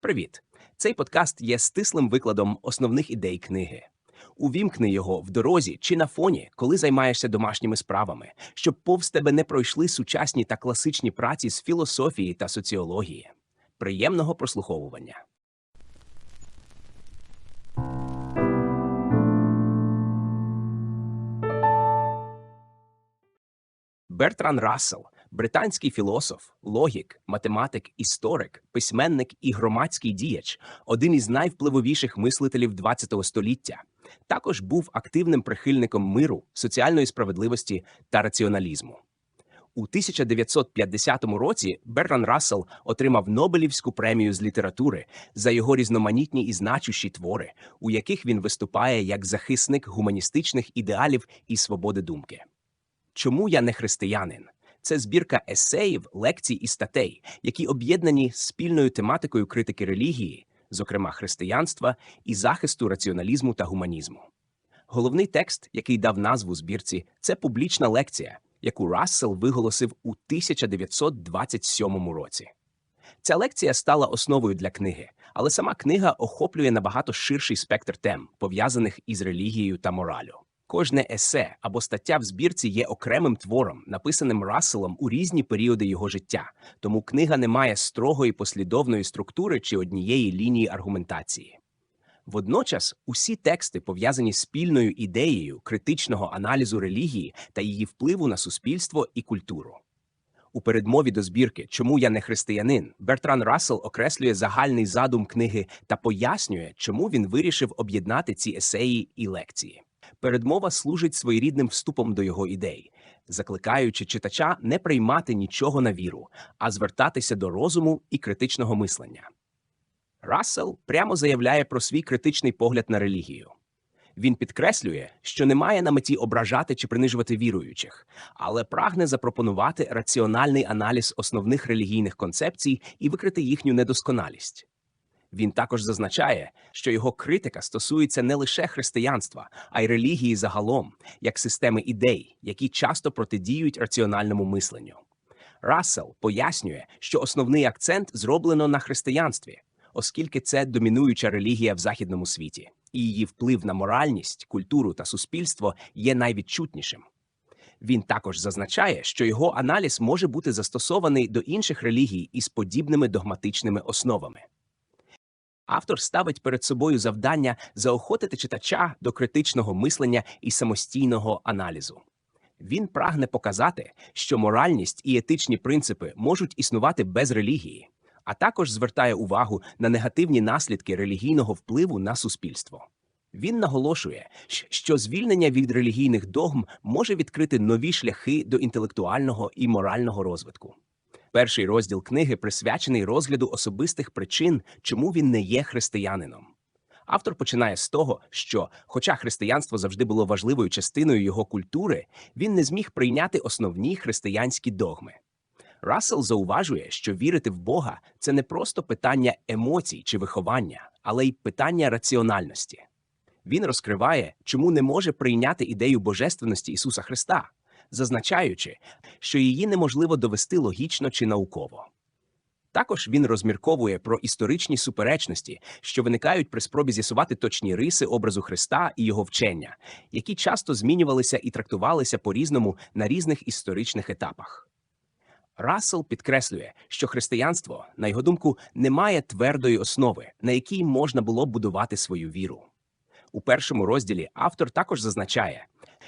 Привіт! Цей подкаст є стислим викладом основних ідей книги. Увімкни його в дорозі чи на фоні, коли займаєшся домашніми справами, щоб повз тебе не пройшли сучасні та класичні праці з філософії та соціології. Приємного прослуховування. Бертран Рассел – британський філософ, логік, математик, історик, письменник і громадський діяч, один із найвпливовіших мислителів ХХ століття. Також був активним прихильником миру, соціальної справедливості та раціоналізму. У 1950 році Бертран Рассел отримав Нобелівську премію з літератури за його різноманітні і значущі твори, у яких він виступає як захисник гуманістичних ідеалів і свободи думки. Чому я не християнин? Це збірка есеїв, лекцій і статей, які об'єднані спільною тематикою критики релігії, зокрема християнства, і захисту раціоналізму та гуманізму. Головний текст, який дав назву збірці, це публічна лекція, яку Рассел виголосив у 1927 році. Ця лекція стала основою для книги, але сама книга охоплює набагато ширший спектр тем, пов'язаних із релігією та моралю. Кожне есе або стаття в збірці є окремим твором, написаним Расселом у різні періоди його життя, тому книга не має строгої послідовної структури чи однієї лінії аргументації. Водночас усі тексти пов'язані спільною ідеєю критичного аналізу релігії та її впливу на суспільство і культуру. У передмові до збірки Чому я не християнин Бертран Рассел окреслює загальний задум книги та пояснює, чому він вирішив об'єднати ці есеї і лекції. Передмова служить своєрідним вступом до його ідей, закликаючи читача не приймати нічого на віру, а звертатися до розуму і критичного мислення. Рассел прямо заявляє про свій критичний погляд на релігію. Він підкреслює, що не має на меті ображати чи принижувати віруючих, але прагне запропонувати раціональний аналіз основних релігійних концепцій і викрити їхню недосконалість. Він також зазначає, що його критика стосується не лише християнства, а й релігії загалом, як системи ідей, які часто протидіють раціональному мисленню. Рассел пояснює, що основний акцент зроблено на християнстві, оскільки це домінуюча релігія в західному світі, і її вплив на моральність, культуру та суспільство є найвідчутнішим. Він також зазначає, що його аналіз може бути застосований до інших релігій із подібними догматичними основами. Автор ставить перед собою завдання заохотити читача до критичного мислення і самостійного аналізу. Він прагне показати, що моральність і етичні принципи можуть існувати без релігії, а також звертає увагу на негативні наслідки релігійного впливу на суспільство. Він наголошує, що звільнення від релігійних догм може відкрити нові шляхи до інтелектуального і морального розвитку. Перший розділ книги присвячений розгляду особистих причин, чому він не є християнином. Автор починає з того, що, хоча християнство завжди було важливою частиною його культури, він не зміг прийняти основні християнські догми. Рассел зауважує, що вірити в Бога це не просто питання емоцій чи виховання, але й питання раціональності. Він розкриває, чому не може прийняти ідею божественності Ісуса Христа зазначаючи, що її неможливо довести логічно чи науково. Також він розмірковує про історичні суперечності, що виникають при спробі з'ясувати точні риси образу Христа і його вчення, які часто змінювалися і трактувалися по різному на різних історичних етапах. Рассел підкреслює, що християнство, на його думку, не має твердої основи, на якій можна було будувати свою віру. У першому розділі автор також зазначає,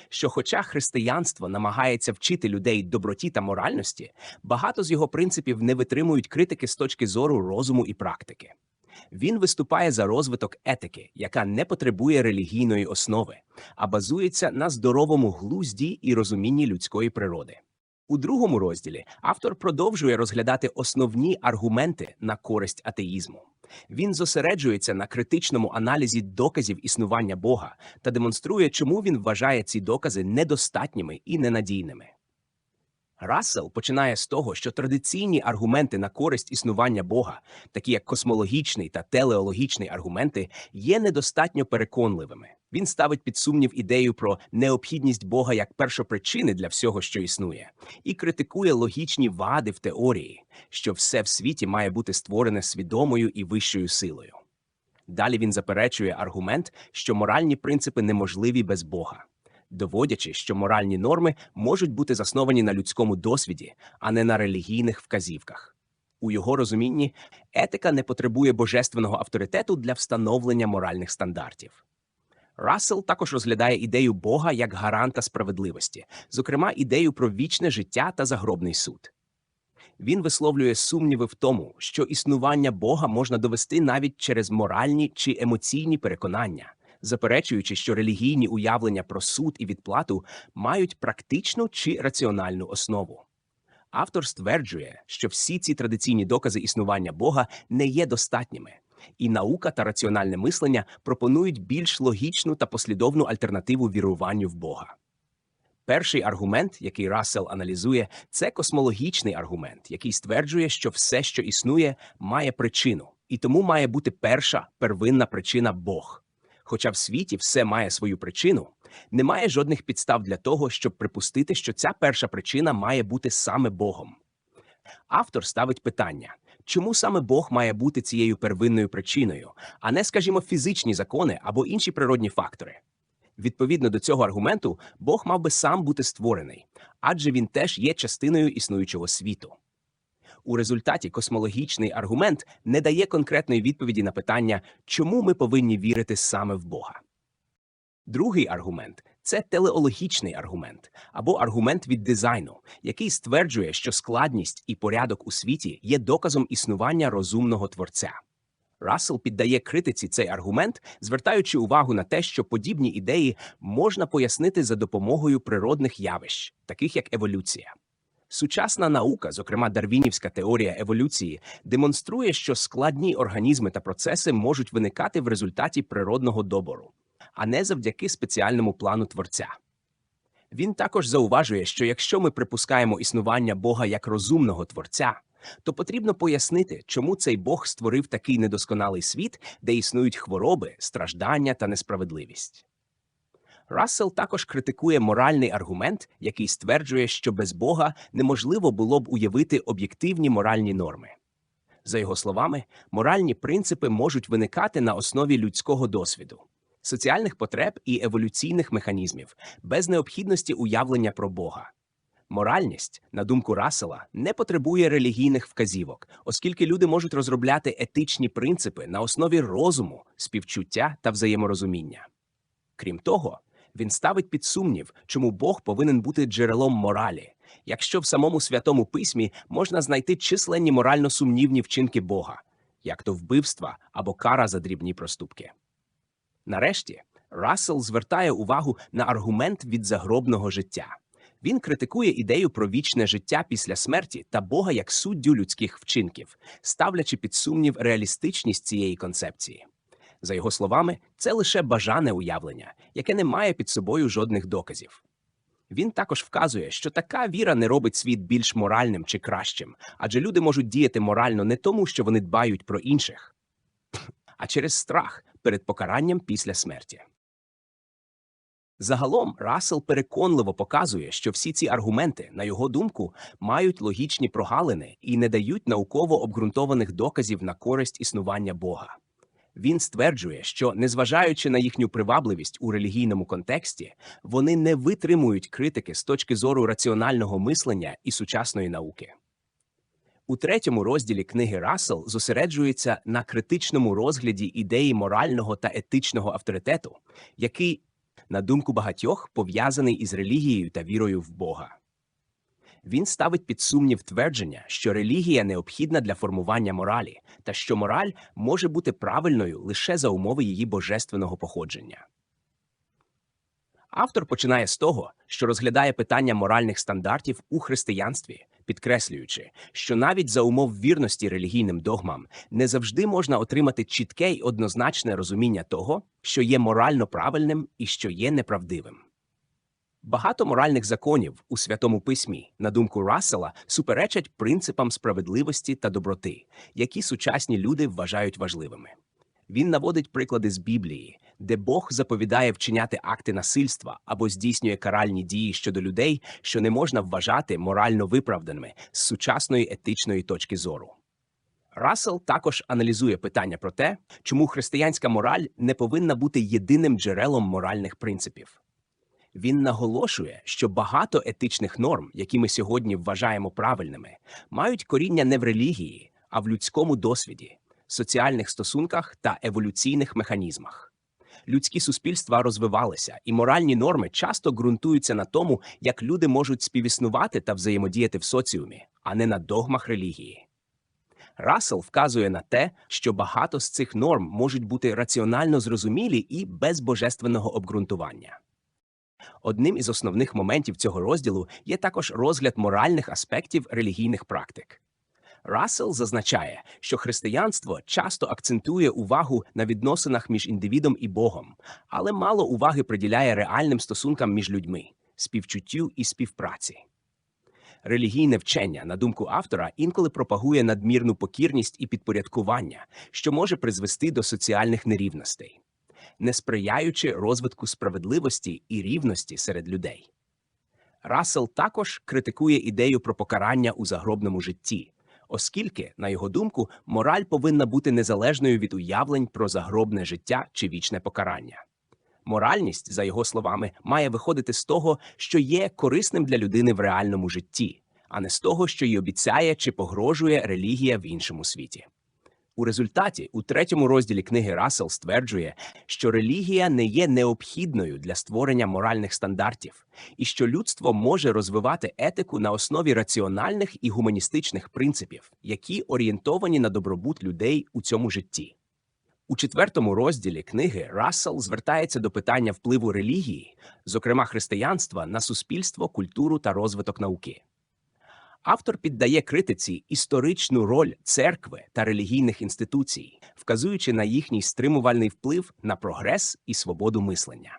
що, хоча християнство намагається вчити людей доброті та моральності, багато з його принципів не витримують критики з точки зору розуму і практики. Він виступає за розвиток етики, яка не потребує релігійної основи, а базується на здоровому глузді і розумінні людської природи. У другому розділі автор продовжує розглядати основні аргументи на користь атеїзму. Він зосереджується на критичному аналізі доказів існування Бога та демонструє, чому він вважає ці докази недостатніми і ненадійними. Рассел починає з того, що традиційні аргументи на користь існування Бога, такі як космологічний та телеологічний аргументи, є недостатньо переконливими. Він ставить під сумнів ідею про необхідність Бога як першопричини для всього, що існує, і критикує логічні вади в теорії, що все в світі має бути створене свідомою і вищою силою. Далі він заперечує аргумент, що моральні принципи неможливі без Бога, доводячи, що моральні норми можуть бути засновані на людському досвіді, а не на релігійних вказівках. У його розумінні етика не потребує божественного авторитету для встановлення моральних стандартів. Рассел також розглядає ідею Бога як гаранта справедливості, зокрема ідею про вічне життя та загробний суд. Він висловлює сумніви в тому, що існування Бога можна довести навіть через моральні чи емоційні переконання, заперечуючи, що релігійні уявлення про суд і відплату мають практичну чи раціональну основу. Автор стверджує, що всі ці традиційні докази існування Бога не є достатніми, і наука та раціональне мислення пропонують більш логічну та послідовну альтернативу віруванню в Бога. Перший аргумент, який Рассел аналізує, це космологічний аргумент, який стверджує, що все, що існує, має причину, і тому має бути перша первинна причина Бог. Хоча в світі все має свою причину, немає жодних підстав для того, щоб припустити, що ця перша причина має бути саме Богом. Автор ставить питання, чому саме Бог має бути цією первинною причиною, а не, скажімо, фізичні закони або інші природні фактори. Відповідно до цього аргументу, Бог мав би сам бути створений, адже він теж є частиною існуючого світу. У результаті космологічний аргумент не дає конкретної відповіді на питання, чому ми повинні вірити саме в Бога. Другий аргумент це телеологічний аргумент або аргумент від дизайну, який стверджує, що складність і порядок у світі є доказом існування розумного творця. Рассел піддає критиці цей аргумент, звертаючи увагу на те, що подібні ідеї можна пояснити за допомогою природних явищ, таких як еволюція. Сучасна наука, зокрема дарвінівська теорія еволюції, демонструє, що складні організми та процеси можуть виникати в результаті природного добору, а не завдяки спеціальному плану творця. Він також зауважує, що якщо ми припускаємо існування Бога як розумного творця, то потрібно пояснити, чому цей Бог створив такий недосконалий світ, де існують хвороби, страждання та несправедливість. Рассел також критикує моральний аргумент, який стверджує, що без Бога неможливо було б уявити об'єктивні моральні норми. За його словами, моральні принципи можуть виникати на основі людського досвіду, соціальних потреб і еволюційних механізмів без необхідності уявлення про Бога. Моральність, на думку Рассела, не потребує релігійних вказівок, оскільки люди можуть розробляти етичні принципи на основі розуму, співчуття та взаєморозуміння. Крім того, він ставить під сумнів, чому Бог повинен бути джерелом моралі, якщо в самому святому письмі можна знайти численні морально сумнівні вчинки Бога, як то вбивства або кара за дрібні проступки. Нарешті, Рассел звертає увагу на аргумент від загробного життя. Він критикує ідею про вічне життя після смерті та Бога як суддю людських вчинків, ставлячи під сумнів реалістичність цієї концепції. За його словами, це лише бажане уявлення, яке не має під собою жодних доказів. Він також вказує, що така віра не робить світ більш моральним чи кращим, адже люди можуть діяти морально не тому, що вони дбають про інших, а через страх перед покаранням після смерті. Загалом Рассел переконливо показує, що всі ці аргументи, на його думку, мають логічні прогалини і не дають науково обґрунтованих доказів на користь існування Бога. Він стверджує, що, незважаючи на їхню привабливість у релігійному контексті, вони не витримують критики з точки зору раціонального мислення і сучасної науки. У третьому розділі книги Рассел зосереджується на критичному розгляді ідеї морального та етичного авторитету, який, на думку багатьох, пов'язаний із релігією та вірою в Бога. Він ставить під сумнів твердження, що релігія необхідна для формування моралі, та що мораль може бути правильною лише за умови її божественного походження. Автор починає з того, що розглядає питання моральних стандартів у християнстві, підкреслюючи, що навіть за умов вірності релігійним догмам не завжди можна отримати чітке й однозначне розуміння того, що є морально правильним і що є неправдивим. Багато моральних законів у Святому Письмі, на думку Рассела, суперечать принципам справедливості та доброти, які сучасні люди вважають важливими. Він наводить приклади з Біблії, де Бог заповідає вчиняти акти насильства або здійснює каральні дії щодо людей, що не можна вважати морально виправданими з сучасної етичної точки зору. Рассел також аналізує питання про те, чому християнська мораль не повинна бути єдиним джерелом моральних принципів. Він наголошує, що багато етичних норм, які ми сьогодні вважаємо правильними, мають коріння не в релігії, а в людському досвіді, соціальних стосунках та еволюційних механізмах. Людські суспільства розвивалися, і моральні норми часто ґрунтуються на тому, як люди можуть співіснувати та взаємодіяти в соціумі, а не на догмах релігії. Рассел вказує на те, що багато з цих норм можуть бути раціонально зрозумілі і без божественного обґрунтування. Одним із основних моментів цього розділу є також розгляд моральних аспектів релігійних практик. Рассел зазначає, що християнство часто акцентує увагу на відносинах між індивідом і Богом, але мало уваги приділяє реальним стосункам між людьми, співчуттю і співпраці. Релігійне вчення, на думку автора, інколи пропагує надмірну покірність і підпорядкування, що може призвести до соціальних нерівностей, не сприяючи розвитку справедливості і рівності серед людей. Рассел також критикує ідею про покарання у загробному житті, оскільки, на його думку, мораль повинна бути незалежною від уявлень про загробне життя чи вічне покарання. Моральність, за його словами, має виходити з того, що є корисним для людини в реальному житті, а не з того, що й обіцяє чи погрожує релігія в іншому світі. У результаті, у третьому розділі книги Рассел стверджує, що релігія не є необхідною для створення моральних стандартів, і що людство може розвивати етику на основі раціональних і гуманістичних принципів, які орієнтовані на добробут людей у цьому житті. У четвертому розділі книги Рассел звертається до питання впливу релігії, зокрема християнства, на суспільство, культуру та розвиток науки. Автор піддає критиці історичну роль церкви та релігійних інституцій, вказуючи на їхній стримувальний вплив на прогрес і свободу мислення.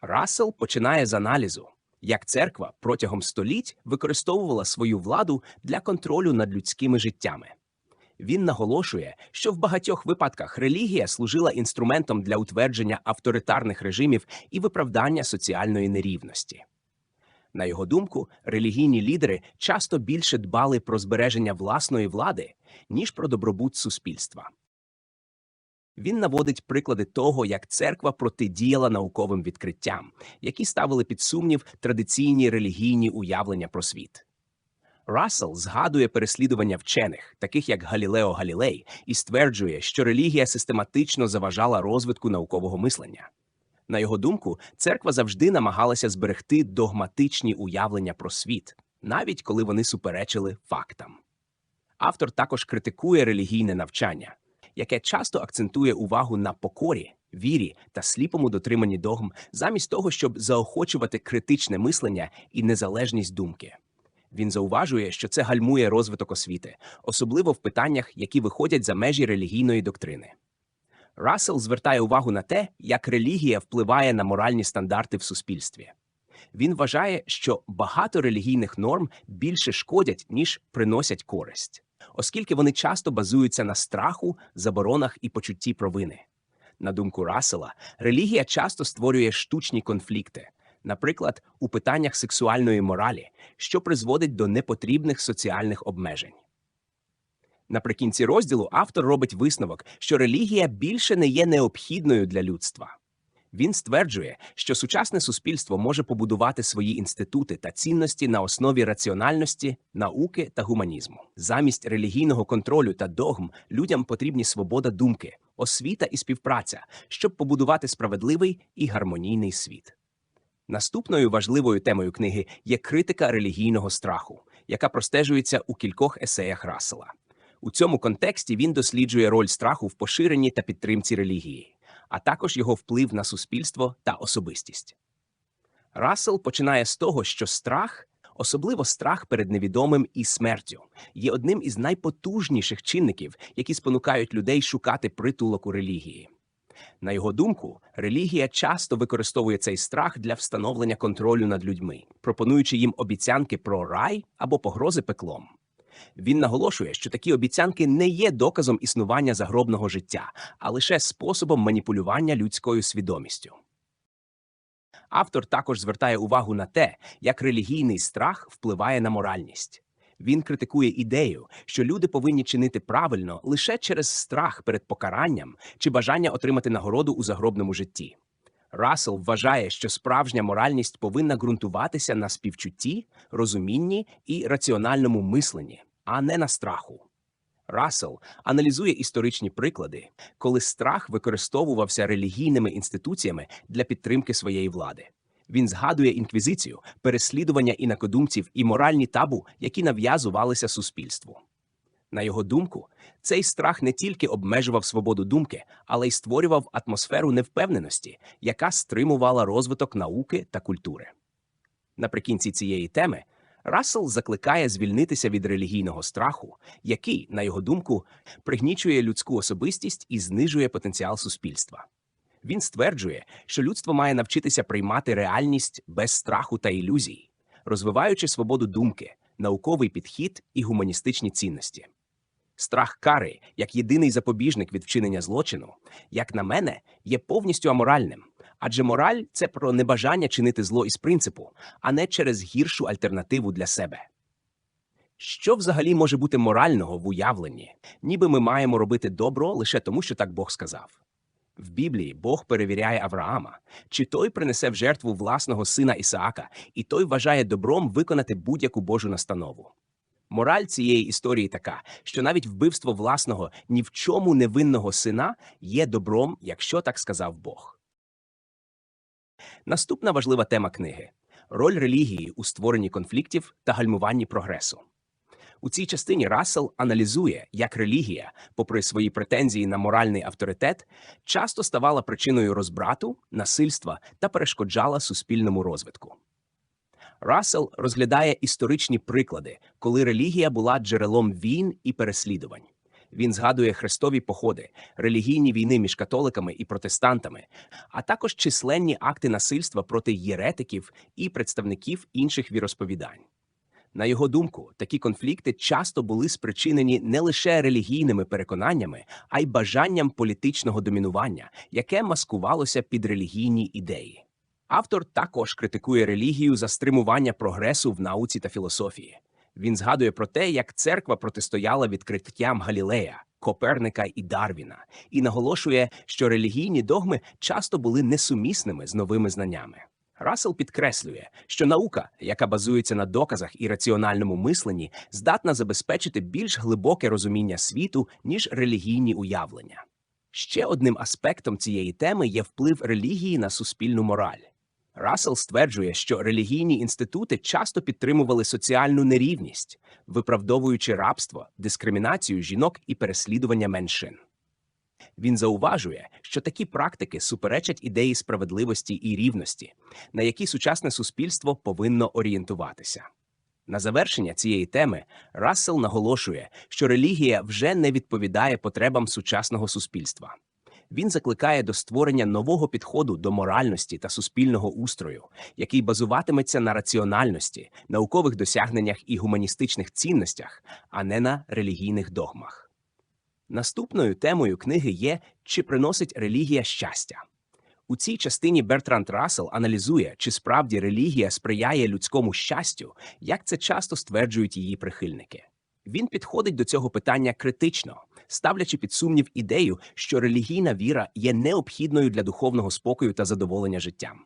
Рассел починає з аналізу, як церква протягом століть використовувала свою владу для контролю над людськими життями. Він наголошує, що в багатьох випадках релігія служила інструментом для утвердження авторитарних режимів і виправдання соціальної нерівності. На його думку, релігійні лідери часто більше дбали про збереження власної влади, ніж про добробут суспільства. Він наводить приклади того, як церква протидіяла науковим відкриттям, які ставили під сумнів традиційні релігійні уявлення про світ. Рассел згадує переслідування вчених, таких як Галілео Галілей, і стверджує, що релігія систематично заважала розвитку наукового мислення. На його думку, церква завжди намагалася зберегти догматичні уявлення про світ, навіть коли вони суперечили фактам. Автор також критикує релігійне навчання, яке часто акцентує увагу на покорі, вірі та сліпому дотриманні догм, замість того, щоб заохочувати критичне мислення і незалежність думки. Він зауважує, що це гальмує розвиток освіти, особливо в питаннях, які виходять за межі релігійної доктрини. Рассел звертає увагу на те, як релігія впливає на моральні стандарти в суспільстві. Він вважає, що багато релігійних норм більше шкодять, ніж приносять користь, оскільки вони часто базуються на страху, заборонах і почутті провини. На думку Рассела, релігія часто створює штучні конфлікти, наприклад, у питаннях сексуальної моралі, що призводить до непотрібних соціальних обмежень. Наприкінці розділу автор робить висновок, що релігія більше не є необхідною для людства. Він стверджує, що сучасне суспільство може побудувати свої інститути та цінності на основі раціональності, науки та гуманізму. Замість релігійного контролю та догм людям потрібні свобода думки, освіта і співпраця, щоб побудувати справедливий і гармонійний світ. Наступною важливою темою книги є критика релігійного страху, яка простежується у кількох есеях Рассела. У цьому контексті він досліджує роль страху в поширенні та підтримці релігії, а також його вплив на суспільство та особистість. Рассел починає з того, що страх, особливо страх перед невідомим і смертю, є одним із найпотужніших чинників, які спонукають людей шукати притулок у релігії. На його думку, релігія часто використовує цей страх для встановлення контролю над людьми, пропонуючи їм обіцянки про рай або погрози пеклом. Він наголошує, що такі обіцянки не є доказом існування загробного життя, а лише способом маніпулювання людською свідомістю. Автор також звертає увагу на те, як релігійний страх впливає на моральність. Він критикує ідею, що люди повинні чинити правильно лише через страх перед покаранням чи бажання отримати нагороду у загробному житті. Рассел вважає, що справжня моральність повинна ґрунтуватися на співчутті, розумінні і раціональному мисленні, а не на страху. Рассел аналізує історичні приклади, коли страх використовувався релігійними інституціями для підтримки своєї влади. Він згадує інквізицію, переслідування інакодумців і моральні табу, які нав'язувалися суспільству. На його думку, цей страх не тільки обмежував свободу думки, але й створював атмосферу невпевненості, яка стримувала розвиток науки та культури. Наприкінці цієї теми Рассел закликає звільнитися від релігійного страху, який, на його думку, пригнічує людську особистість і знижує потенціал суспільства. Він стверджує, що людство має навчитися приймати реальність без страху та ілюзій, розвиваючи свободу думки, науковий підхід і гуманістичні цінності. Страх кари, як єдиний запобіжник від вчинення злочину, як на мене, є повністю аморальним, адже мораль це про небажання чинити зло із принципу, а не через гіршу альтернативу для себе. Що взагалі може бути морального в уявленні, ніби ми маємо робити добро лише тому, що так Бог сказав? В Біблії Бог перевіряє Авраама, чи той принесе в жертву власного сина Ісаака, і той вважає добром виконати будь-яку Божу настанову. Мораль цієї історії така, що навіть вбивство власного ні в чому невинного сина є добром, якщо так сказав Бог. Наступна важлива тема книги роль релігії у створенні конфліктів та гальмуванні прогресу. У цій частині Рассел аналізує, як релігія, попри свої претензії на моральний авторитет, часто ставала причиною розбрату, насильства та перешкоджала суспільному розвитку. Рассел розглядає історичні приклади, коли релігія була джерелом війн і переслідувань. Він згадує хрестові походи, релігійні війни між католиками і протестантами, а також численні акти насильства проти єретиків і представників інших віросповідань. На його думку, такі конфлікти часто були спричинені не лише релігійними переконаннями, а й бажанням політичного домінування, яке маскувалося під релігійні ідеї. Автор також критикує релігію за стримування прогресу в науці та філософії. Він згадує про те, як церква протистояла відкриттям Галілея, Коперника і Дарвіна, і наголошує, що релігійні догми часто були несумісними з новими знаннями. Рассел підкреслює, що наука, яка базується на доказах і раціональному мисленні, здатна забезпечити більш глибоке розуміння світу, ніж релігійні уявлення. Ще одним аспектом цієї теми є вплив релігії на суспільну мораль. Рассел стверджує, що релігійні інститути часто підтримували соціальну нерівність, виправдовуючи рабство, дискримінацію жінок і переслідування меншин. Він зауважує, що такі практики суперечать ідеї справедливості і рівності, на які сучасне суспільство повинно орієнтуватися. На завершення цієї теми Рассел наголошує, що релігія вже не відповідає потребам сучасного суспільства. Він закликає до створення нового підходу до моральності та суспільного устрою, який базуватиметься на раціональності, наукових досягненнях і гуманістичних цінностях, а не на релігійних догмах. Наступною темою книги є чи приносить релігія щастя. У цій частині Бертранд Рассел аналізує, чи справді релігія сприяє людському щастю, як це часто стверджують її прихильники. Він підходить до цього питання критично, ставлячи під сумнів ідею, що релігійна віра є необхідною для духовного спокою та задоволення життям.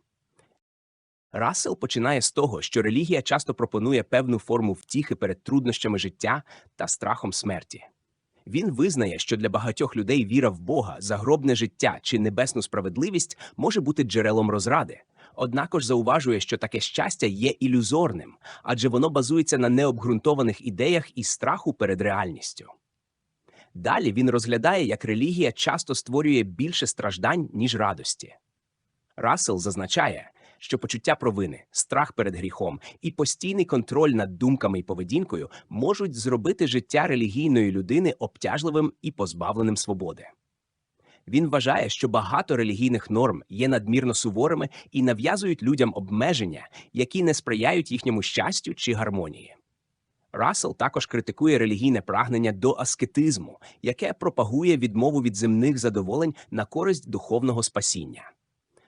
Рассел починає з того, що релігія часто пропонує певну форму втіхи перед труднощами життя та страхом смерті. Він визнає, що для багатьох людей віра в Бога, загробне життя чи небесну справедливість може бути джерелом розради. Однак ж зауважує, що таке щастя є ілюзорним, адже воно базується на необґрунтованих ідеях і страху перед реальністю. Далі він розглядає, як релігія часто створює більше страждань, ніж радості. Рассел зазначає, що почуття провини, страх перед гріхом і постійний контроль над думками і поведінкою можуть зробити життя релігійної людини обтяжливим і позбавленим свободи. Він вважає, що багато релігійних норм є надмірно суворими і нав'язують людям обмеження, які не сприяють їхньому щастю чи гармонії. Рассел також критикує релігійне прагнення до аскетизму, яке пропагує відмову від земних задоволень на користь духовного спасіння.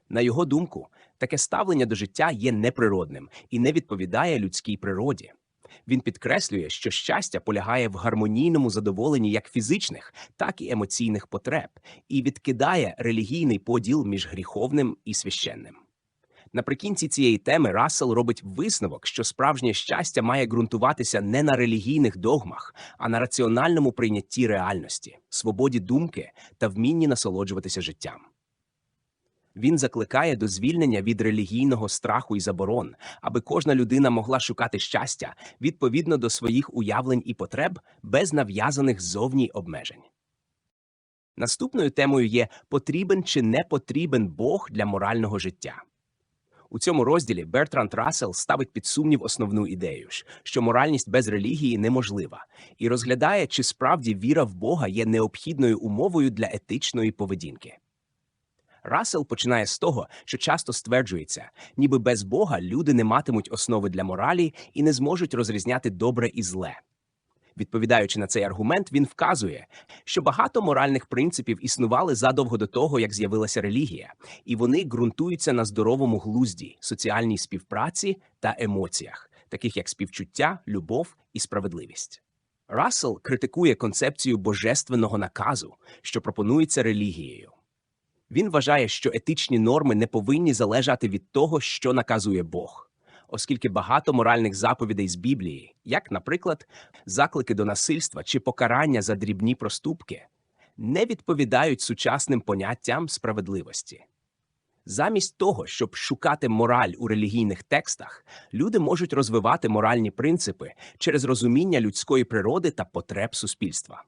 На його думку, таке ставлення до життя є неприродним і не відповідає людській природі. Він підкреслює, що щастя полягає в гармонійному задоволенні як фізичних, так і емоційних потреб, і відкидає релігійний поділ між гріховним і священним. Наприкінці цієї теми Рассел робить висновок, що справжнє щастя має ґрунтуватися не на релігійних догмах, а на раціональному прийнятті реальності, свободі думки та вмінні насолоджуватися життям. Він закликає до звільнення від релігійного страху і заборон, аби кожна людина могла шукати щастя відповідно до своїх уявлень і потреб без нав'язаних зовні обмежень. Наступною темою є потрібен чи не потрібен Бог для морального життя. У цьому розділі Бертранд Рассел ставить під сумнів основну ідею, що моральність без релігії неможлива, і розглядає, чи справді віра в Бога є необхідною умовою для етичної поведінки. Рассел починає з того, що часто стверджується, ніби без Бога люди не матимуть основи для моралі і не зможуть розрізняти добре і зле. Відповідаючи на цей аргумент, він вказує, що багато моральних принципів існували задовго до того, як з'явилася релігія, і вони ґрунтуються на здоровому глузді, соціальній співпраці та емоціях, таких як співчуття, любов і справедливість. Рассел критикує концепцію божественного наказу, що пропонується релігією. Він вважає, що етичні норми не повинні залежати від того, що наказує Бог, оскільки багато моральних заповідей з Біблії, як, наприклад, заклики до насильства чи покарання за дрібні проступки, не відповідають сучасним поняттям справедливості. Замість того, щоб шукати мораль у релігійних текстах, люди можуть розвивати моральні принципи через розуміння людської природи та потреб суспільства.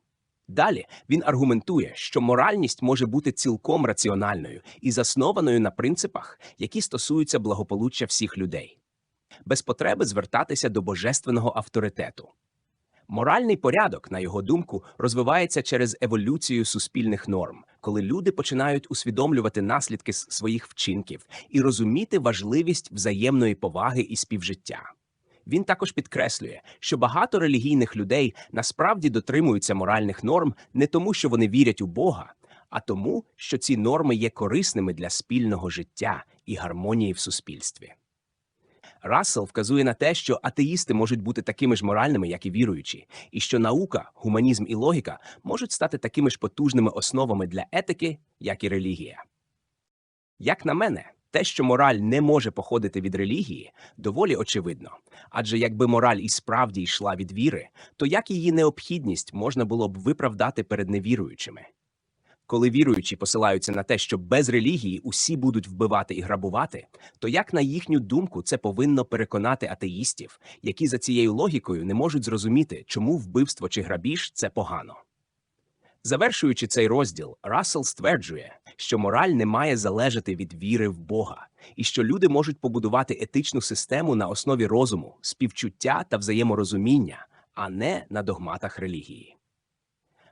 Далі він аргументує, що моральність може бути цілком раціональною і заснованою на принципах, які стосуються благополуччя всіх людей, без потреби звертатися до божественного авторитету. Моральний порядок, на його думку, розвивається через еволюцію суспільних норм, коли люди починають усвідомлювати наслідки своїх вчинків і розуміти важливість взаємної поваги і співжиття. Він також підкреслює, що багато релігійних людей насправді дотримуються моральних норм не тому, що вони вірять у Бога, а тому, що ці норми є корисними для спільного життя і гармонії в суспільстві. Рассел вказує на те, що атеїсти можуть бути такими ж моральними, як і віруючі, і що наука, гуманізм і логіка можуть стати такими ж потужними основами для етики, як і релігія. Як на мене, те, що мораль не може походити від релігії, доволі очевидно. Адже якби мораль і справді йшла від віри, то як її необхідність можна було б виправдати перед невіруючими? Коли віруючі посилаються на те, що без релігії усі будуть вбивати і грабувати, то як на їхню думку це повинно переконати атеїстів, які за цією логікою не можуть зрозуміти, чому вбивство чи грабіж це погано? Завершуючи цей розділ, Рассел стверджує, що мораль не має залежати від віри в Бога, і що люди можуть побудувати етичну систему на основі розуму, співчуття та взаєморозуміння, а не на догматах релігії.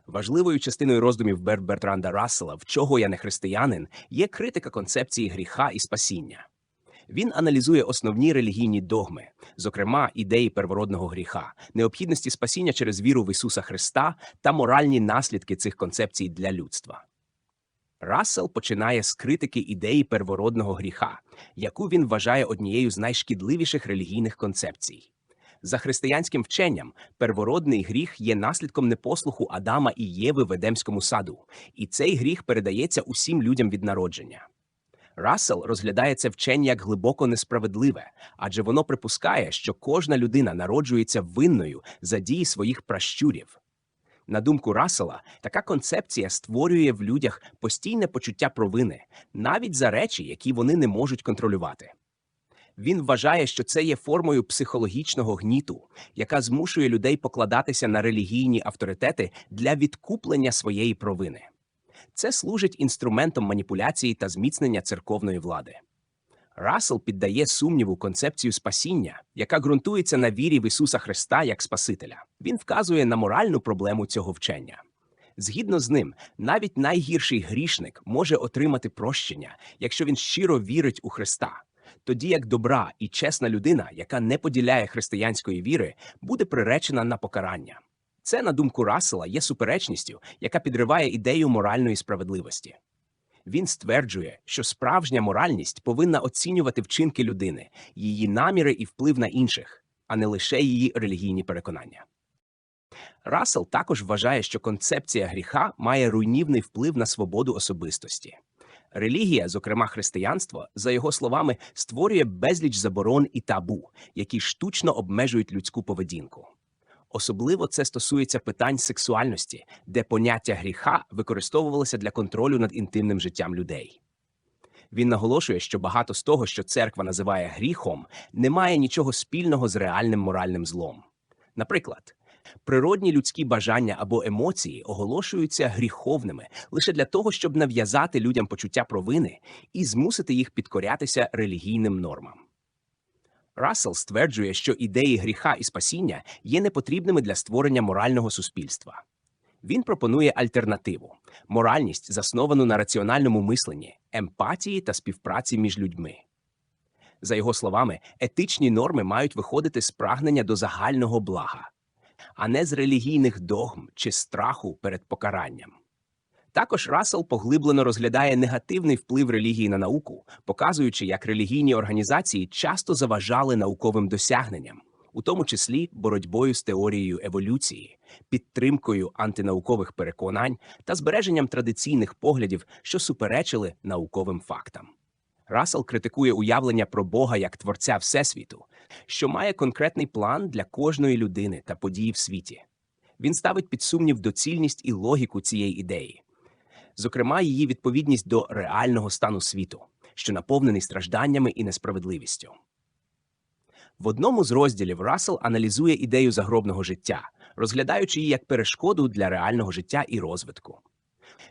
Важливою частиною роздумів Бер Бертранда Рассела «В чого я не християнин є критика концепції гріха і спасіння. Він аналізує основні релігійні догми, зокрема ідеї первородного гріха, необхідності спасіння через віру в Ісуса Христа та моральні наслідки цих концепцій для людства. Рассел починає з критики ідеї первородного гріха, яку він вважає однією з найшкідливіших релігійних концепцій. За християнським вченням, первородний гріх є наслідком непослуху Адама і Єви в Едемському саду, і цей гріх передається усім людям від народження. Рассел розглядає це вчення як глибоко несправедливе, адже воно припускає, що кожна людина народжується винною за дії своїх пращурів. На думку Рассела, така концепція створює в людях постійне почуття провини, навіть за речі, які вони не можуть контролювати. Він вважає, що це є формою психологічного гніту, яка змушує людей покладатися на релігійні авторитети для відкуплення своєї провини. Це служить інструментом маніпуляції та зміцнення церковної влади. Рассел піддає сумніву концепцію спасіння, яка ґрунтується на вірі в Ісуса Христа як Спасителя. Він вказує на моральну проблему цього вчення. Згідно з ним, навіть найгірший грішник може отримати прощення, якщо він щиро вірить у Христа. Тоді як добра і чесна людина, яка не поділяє християнської віри, буде приречена на покарання. Це, на думку Рассела, є суперечністю, яка підриває ідею моральної справедливості. Він стверджує, що справжня моральність повинна оцінювати вчинки людини, її наміри і вплив на інших, а не лише її релігійні переконання. Рассел також вважає, що концепція гріха має руйнівний вплив на свободу особистості. Релігія, зокрема християнство, за його словами, створює безліч заборон і табу, які штучно обмежують людську поведінку. Особливо це стосується питань сексуальності, де поняття гріха використовувалося для контролю над інтимним життям людей. Він наголошує, що багато з того, що церква називає гріхом, не має нічого спільного з реальним моральним злом. Наприклад, природні людські бажання або емоції оголошуються гріховними лише для того, щоб нав'язати людям почуття провини і змусити їх підкорятися релігійним нормам. Рассел стверджує, що ідеї гріха і спасіння є непотрібними для створення морального суспільства. Він пропонує альтернативу моральність, засновану на раціональному мисленні, емпатії та співпраці між людьми. За його словами, етичні норми мають виходити з прагнення до загального блага, а не з релігійних догм чи страху перед покаранням. Також Рассел поглиблено розглядає негативний вплив релігії на науку, показуючи, як релігійні організації часто заважали науковим досягненням, у тому числі боротьбою з теорією еволюції, підтримкою антинаукових переконань та збереженням традиційних поглядів, що суперечили науковим фактам. Рассел критикує уявлення про Бога як творця Всесвіту, що має конкретний план для кожної людини та події в світі. Він ставить під сумнів доцільність і логіку цієї ідеї, зокрема, її відповідність до реального стану світу, що наповнений стражданнями і несправедливістю. В одному з розділів Рассел аналізує ідею загробного життя, розглядаючи її як перешкоду для реального життя і розвитку.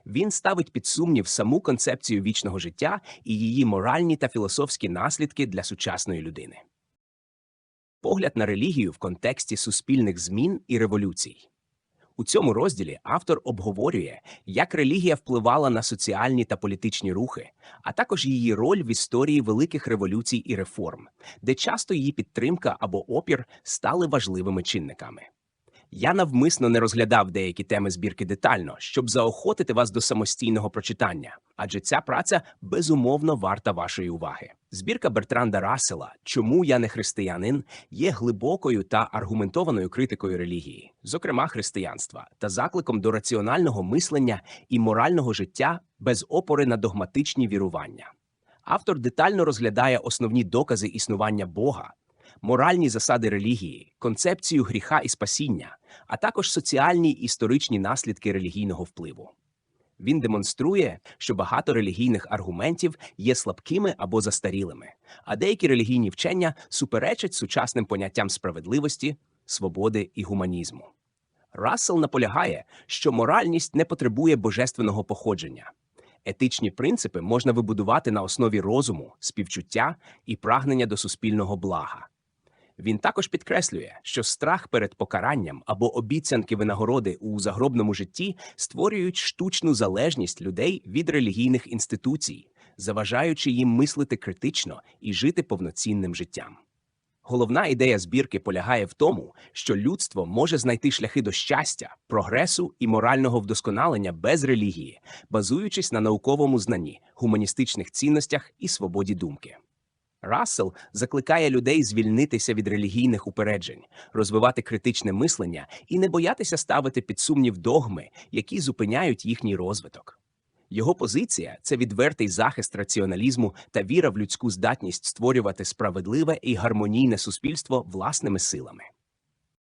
Він ставить під сумнів саму концепцію вічного життя і її моральні та філософські наслідки для сучасної людини. Погляд на релігію в контексті суспільних змін і революцій. У цьому розділі автор обговорює, як релігія впливала на соціальні та політичні рухи, а також її роль в історії великих революцій і реформ, де часто її підтримка або опір стали важливими чинниками. Я навмисно не розглядав деякі теми збірки детально, щоб заохотити вас до самостійного прочитання, адже ця праця безумовно варта вашої уваги. Збірка Бертранда Рассела Чому я не християнин є глибокою та аргументованою критикою релігії, зокрема християнства, та закликом до раціонального мислення і морального життя без опори на догматичні вірування. Автор детально розглядає основні докази існування Бога, моральні засади релігії, концепцію гріха і спасіння, а також соціальні і історичні наслідки релігійного впливу. Він демонструє, що багато релігійних аргументів є слабкими або застарілими, а деякі релігійні вчення суперечать сучасним поняттям справедливості, свободи і гуманізму. Рассел наполягає, що моральність не потребує божественного походження. Етичні принципи можна вибудувати на основі розуму, співчуття і прагнення до суспільного блага. Він також підкреслює, що страх перед покаранням або обіцянки винагороди у загробному житті створюють штучну залежність людей від релігійних інституцій, заважаючи їм мислити критично і жити повноцінним життям. Головна ідея збірки полягає в тому, що людство може знайти шляхи до щастя, прогресу і морального вдосконалення без релігії, базуючись на науковому знанні, гуманістичних цінностях і свободі думки. Рассел закликає людей звільнитися від релігійних упереджень, розвивати критичне мислення і не боятися ставити під сумнів догми, які зупиняють їхній розвиток. Його позиція це відвертий захист раціоналізму та віра в людську здатність створювати справедливе і гармонійне суспільство власними силами.